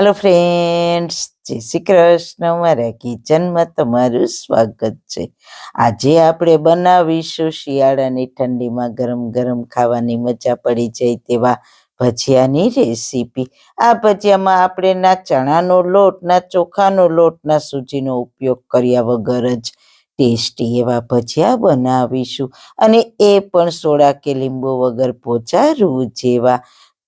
Hello friends જય શ્રી કૃષ્ણ. મારા કિચનમાં તમારું સ્વાગત છે. આજે આપણે બનાવીશું શિયાળાની ઠંડીમાં ગરમ ગરમ ખાવાની મજા પડી જાય તેવા ભજીયાની રેસીપી. આ ભજીયામાં આપણે ના ચણાનો લોટ, ના ચોખાનો લોટ, ના સૂજીનો ઉપયોગ કર્યા વગર જ ટેસ્ટી એવા ભજીયા બનાવીશું. અને એ પણ સોડા કે લીંબુ વગર પોચા રૂ જેવા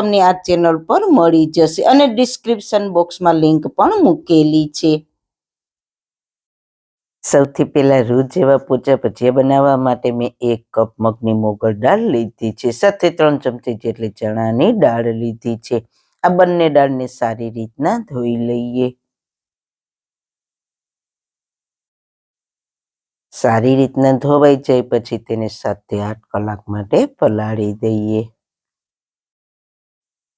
તમને આ ચેનલ પર મળી જશે અને ડિસ્ક્રિપ્શન બોક્સમાં લિંક પણ મૂકેલી છે. સૌથી પહેલા રૂ જેવા પોચા ભજીયા બનાવવા માટે મેં એક કપ મગની મોગર દાળ લીધી છે. સાથે ત્રણ ચમચી જેટલી ચણાની દાળ લીધી છે. આ બંને દાળને સારી રીતના ધોઈ લઈએ. સારી રીતના ધોવાઈ જાય પછી તેને સાતથી આઠ કલાક માટે પલાળી દઈએ.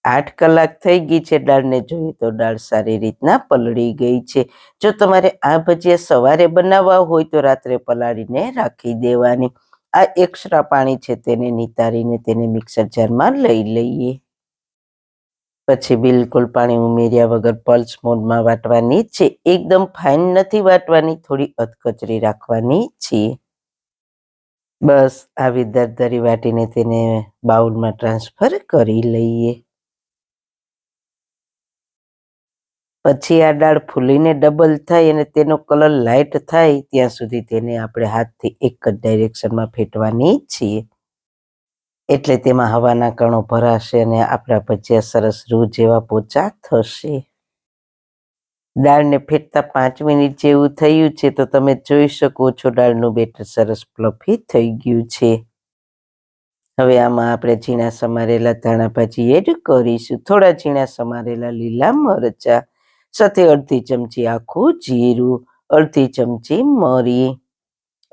આઠ કલાક થઈ ગઈ છે દાળને જોઈએ તો દાળ સારી રીતના પલળી ગઈ છે. જો તમારે આ ભજીયા સવારે બનાવવા હોય તો રાત્રે પલાળીને રાખી દેવાની. આ એક્સ્ટ્રા પાણી છે તેને નિતારીને તેને મિક્સર જારમાં લઈ લઈએ. પછી બિલકુલ પાણી ઉમેર્યા વગર પલ્સ મોડમાં વાટવાની છે. એકદમ ફાઇન નથી વાટવાની, થોડી અધકચરી રાખવાની છે. બસ, આવી દરદરી વાટીને તેને બાઉલમાં ટ્રાન્સફર કરી લઈએ. પછી આ દાળ ફૂલીને ડબલ થાય અને તેનો કલર લાઇટ થાય, ત્યાં સુધી તેને આપણે હાથથી એક જ ડાયરેક્શનમાં ફેટવાની છીએ. એટલે તેમાં હવાના કણો ભરાશે અને આપણા ભજીયા સરસ રૂ જેવા પોચા થશે. દાળને ફેટતા પાંચ મિનિટ જેવું થયું છે તો તમે જોઈ શકો છો દાળનું બેટર સરસ પ્લફી થઈ ગયું છે. હવે આમાં આપણે ઝીણા સમારેલા ધાણા ભાજી એડ કરીશું. થોડા ઝીણા સમારેલા લીલા મરચા સાથે અડધી ચમચી આખું જીરું, અડધી ચમચી મરી,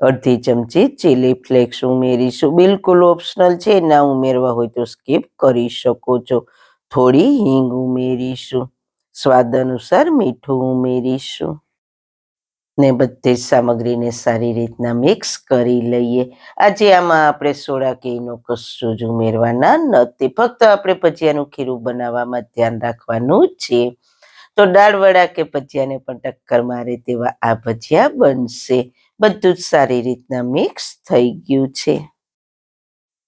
અડધી ચમચી ચીલી ફ્લેક્સ ઉમેરીશું. બિલકુલ ઓપ્શનલ છે. ના ઉમેરવા હોય તો સ્કીપ કરી શકો છો. થોડી હિંગ ઉમેરીશું. સ્વાદ અનુસાર મીઠું ઉમેરીશું. ને બધી જ સામગ્રીને સારી રીતના મિક્સ કરી લઈએ. આજે આમાં આપણે સોડા કેઈનો કશું જ ઉમેરવાના નથી. ફક્ત આપણે ભજીયાનું ખીરું બનાવવામાં ધ્યાન રાખવાનું છે. તો દાળવડા કે ભજીયાને પણ ટક્કર મારે તેવા આ ભજીયા બનશે. બધું જ સારી રીતના મિક્સ થઈ ગયું છે.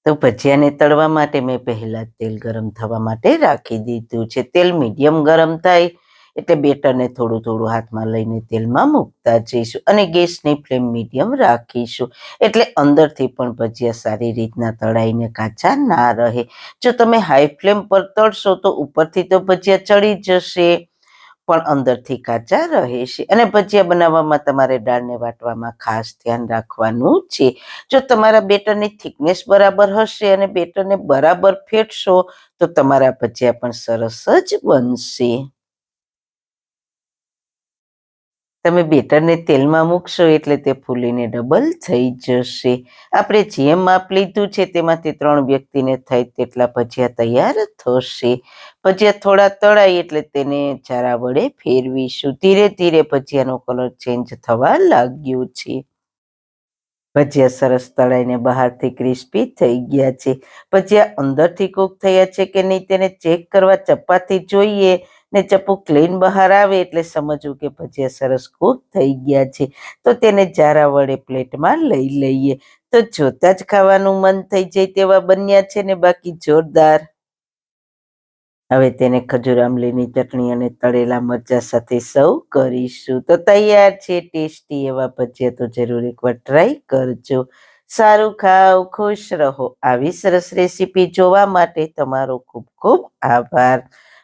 તો ભજીયાને તળવા માટે મેં પહેલાં તેલ ગરમ થવા માટે રાખી દીધું છે. તેલ મીડિયમ ગરમ થાય એટલે બેટરને થોડું થોડું હાથમાં લઈને તેલમાં મૂકતા જઈશું અને ગેસની ફ્લેમ મીડિયમ રાખીશું. એટલે અંદરથી પણ ભજીયા સારી રીતના તળાઈને કાચા ના રહે. જો તમે હાઈ ફ્લેમ પર તળશો તો ઉપરથી તો ભજીયા ચડી જશે. પણ અંદરથી કાચા રહે છે. અને ભજીયા બનાવવામાં તમારે દાળને વાટવામાં ખાસ ધ્યાન રાખવાનું છે. જો તમારા બેટરની થિકનેસ બરાબર હશે અને બેટરને બરાબર ફેટશો, તો તમારા ભજીયા પણ સરસ જ બનશે. તમે બેટરને તેલમાં મૂકશો એટલે તે ફૂલીને ડબલ થઈ જશે. આપણે જેમ માપ લીધું છે તેમાંથી ત્રણ વ્યક્તિને થાય તેટલા ભજીયા તૈયાર થશે. ભજીયા થોડા તળાય એટલે તેને ચારા વડે ફેરવીશું. ધીરે ધીરે ભજીયાનો કલર ચેન્જ થવા લાગ્યો છે. ભજીયા સરસ તળાઈને બહારથી ક્રિસ્પી થઈ ગયા છે. ભજીયા અંદરથી કૂક થયા છે કે નહીં તેને ચેક કરવા ચપાતી જોઈએ. ને ચપ્પુ ક્લીન બહાર આવે એટલે સમજવું કે ભજીયા સરસ કૂક થઈ ગયા છે. તો તેને જારા વડે પ્લેટમાં લઈ લઈએ. તો જોતા જ ખાવાનું મન થઈ જાય તેવા બન્યા છે ને બાકી જોરદાર. હવે તેને ખજૂર આમલીની ચટણી અને તળેલા મરચા સાથે સર્વ કરીશું. તો તૈયાર છે, ટેસ્ટી એવા ભજીયા. તો જરૂર એકવાર ટ્રાય કરજો. સારું ખાઓ, ખુશ રહો. આવી સરસ રેસીપી જોવા માટે તમારો ખૂબ ખૂબ આભાર.